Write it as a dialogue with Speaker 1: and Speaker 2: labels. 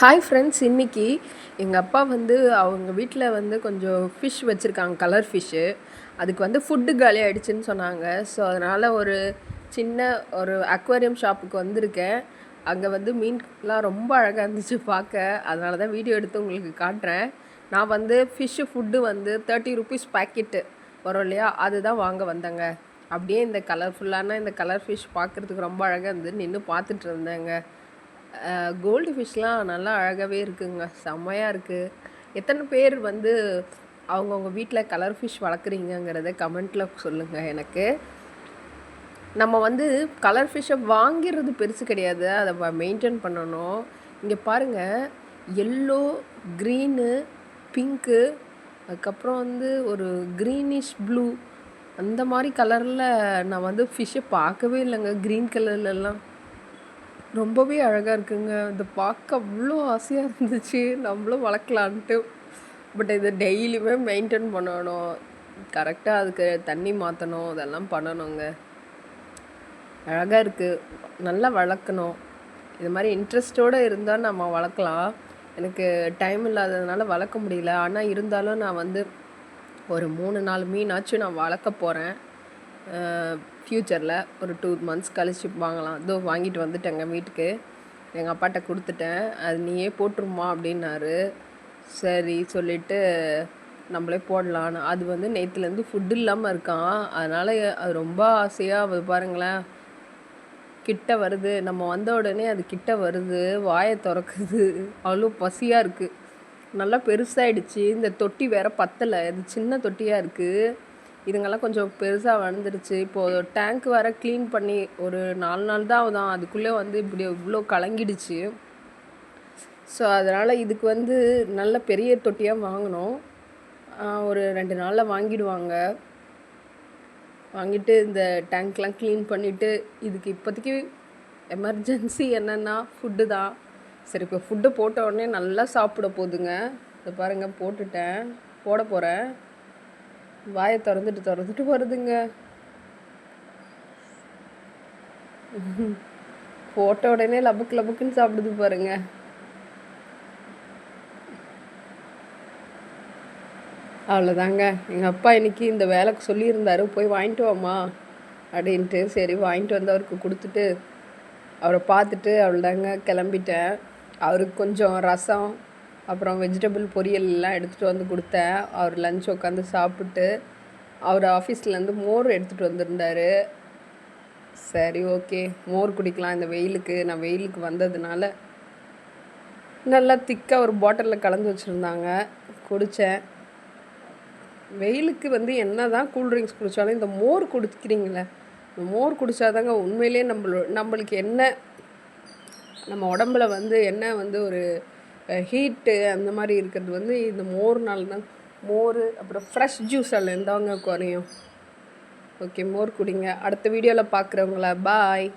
Speaker 1: Hi friends இன்றைக்கி எங்கள் அப்பா வந்து அவங்க வீட்டில் வந்து கொஞ்சம் ஃபிஷ் வச்சுருக்காங்க கலர் ஃபிஷ்ஷு அதுக்கு வந்து ஃபுட்டு காலி ஆகிடுச்சின்னு சொன்னாங்க. ஸோ அதனால் ஒரு சின்ன ஒரு அக்வேரியம் ஷாப்புக்கு வந்திருக்கேன். அங்கே வந்து மீன்லாம் ரொம்ப அழகாக இருந்துச்சு பார்க்க. அதனால தான் வீடியோ எடுத்து உங்களுக்கு காட்டுறேன். நான் வந்து ஃபிஷ்ஷு ஃபுட்டு வந்து தேர்ட்டி ருபீஸ் பேக்கெட்டு வரும் இல்லையா? அதுதான் வாங்க வந்தேங்க. அப்படியே இந்த கலர்ஃபுல்லான இந்த கலர் ஃபிஷ் பார்க்குறதுக்கு ரொம்ப அழகாக இருந்தது. நின்று பார்த்துட்டு இருந்தேங்க. கோல்டு ஃபிஷ்லாம் நல்லா அழகாகவே இருக்குங்க. செம்மையாக இருக்குது எத்தனை பேர் வந்து அவங்கவுங்க வீட்டில் கலர் ஃபிஷ் வளர்க்குறீங்கங்கிறத கமெண்ட்டில் சொல்லுங்கள் எனக்கு. நம்ம வந்து கலர் ஃபிஷ்ஷை வாங்கிறது பெருசு கிடையாது. அதை மெயின்டைன் பண்ணணும். இங்கே பாருங்கள் எல்லோ க்ரீனு பிங்க்கு அதுக்கப்புறம் வந்து ஒரு க்ரீனிஷ் ப்ளூ அந்த மாதிரி கலரில் நான் வந்து ஃபிஷ்ஷை பார்க்கவே இல்லைங்க. க்ரீன் கலர்லலாம் ரொம்பவே அழகாக இருக்குங்க. இதை பார்க்க அவ்வளோ ஆசையாக இருந்துச்சு. நம்மளும் வளர்க்கலான்ட்டு. பட் இதை டெய்லியுமே மெயின்டைன் பண்ணணும். கரெக்டாக அதுக்கு தண்ணி மாற்றணும் இதெல்லாம் பண்ணணுங்க. அழகாக இருக்குது நல்லா வளர்க்கணும். இது மாதிரி இன்ட்ரெஸ்ட்டோடு இருந்தால் நம்ம வளர்க்கலாம். எனக்கு டைம் இல்லாததுனால வளர்க்க முடியல. ஆனால் இருந்தாலும் நான் வந்து ஒரு மூணு நாலு மீனாச்சும் நான் வளர்க்க போகிறேன் ஃப்யூச்சரில் ஒரு டூ மந்த்ஸ் கழிச்சு வாங்கலாம். இதோ வாங்கிட்டு வந்துட்டேங்க வீட்டுக்கு. எங்கள் அப்பாட்ட கொடுத்துட்டேன். அது நீயே போட்டுருமா அப்படின்னாரு. சரி சொல்லிவிட்டு நம்மளே போடலான்னு. அது வந்து நேற்றுலேருந்து ஃபுட்டு இல்லாமல் இருக்கான். அதனால் அது ரொம்ப ஆசையாக அது பாருங்களேன். கிட்ட வருது. நம்ம வந்த உடனே அது கிட்ட வருது. வாயை திறக்குது. அவ்வளோ பசியாக இருக்குது நல்லா பெருசாகிடுச்சு இந்த தொட்டி வேற பத்தலை. இது சின்ன தொட்டியாக இருக்குது இதுங்கெல்லாம் கொஞ்சம் பெருசாக வளர்ந்துருச்சு. இப்போது டேங்க் வேறு க்ளீன் பண்ணி ஒரு நாலு நாள் தான் ஆகுதான். அதுக்குள்ளே வந்து இப்படி இவ்வளோ கலங்கிடுச்சு. ஸோ அதனால் இதுக்கு வந்து நல்ல பெரிய தொட்டியாக வாங்கினோம். ஒரு ரெண்டு நாளில் வாங்கிடுவாங்க. வாங்கிட்டு இந்த டேங்க்லாம் க்ளீன் பண்ணிவிட்டு இதுக்கு இப்போதைக்கு எமர்ஜென்சி என்னென்னா ஃபுட்டு தான். சரி இப்போ ஃபுட்டு போட்ட உடனே நல்லா சாப்பிட போகுதுங்க இதை பாருங்கள் போட்டுட்டேன். போட போகிறேன் வாயை திறந்துட்டு திறந்துட்டு வருதுங்க. போட்ட உடனே லபுக்கு லபுக்குன்னு சாப்பிடுது பாருங்க. அவ்வளோதாங்க எங்கள் அப்பா இன்னைக்கு இந்த வேலைக்கு சொல்லியிருந்தாரு போய் வாங்கிட்டு வாமா அப்படின்ட்டு. சரி வாங்கிட்டு வந்து அவருக்கு கொடுத்துட்டு அவரை பார்த்துட்டு அவ்வளோதாங்க கிளம்பிட்டேன். அவருக்கு கொஞ்சம் ரசம் அப்புறம் வெஜிடபிள் பொரியல் எல்லாம் எடுத்துகிட்டு வந்து கொடுத்தேன். அவர் லஞ்ச் உட்காந்து சாப்பிட்டு அவர் ஆஃபீஸ்லேருந்து மோர் எடுத்துகிட்டு வந்திருந்தார். சரி ஓகே மோர் குடிக்கலாம் இந்த வெயிலுக்கு. நான் வெயிலுக்கு வந்ததுனால நல்லா திக்காக ஒரு பாட்டிலில் கலந்து வச்சுருந்தாங்க. குடித்தேன் வெயிலுக்கு வந்து என்ன தான் கூல்ட்ரிங்க்ஸ் குடித்தாலும் இந்த மோர் குடிக்கிறீங்களே இந்த மோர் குடித்தாதாங்க உண்மையிலே நம்மளோ நம்மளுக்கு என்ன நம்ம உடம்புல வந்து என்ன வந்து ஒரு ஹீட்டு அந்த மாதிரி இருக்கிறது வந்து இந்த மோர்னால தான் மோர் அப்புறம் ஃப்ரெஷ் ஜூஸ் அதில் இருந்தாங்க குறையும். ஓகே மோர் குடிங்க. அடுத்த வீடியோவில் பார்க்குறவங்கள பாய்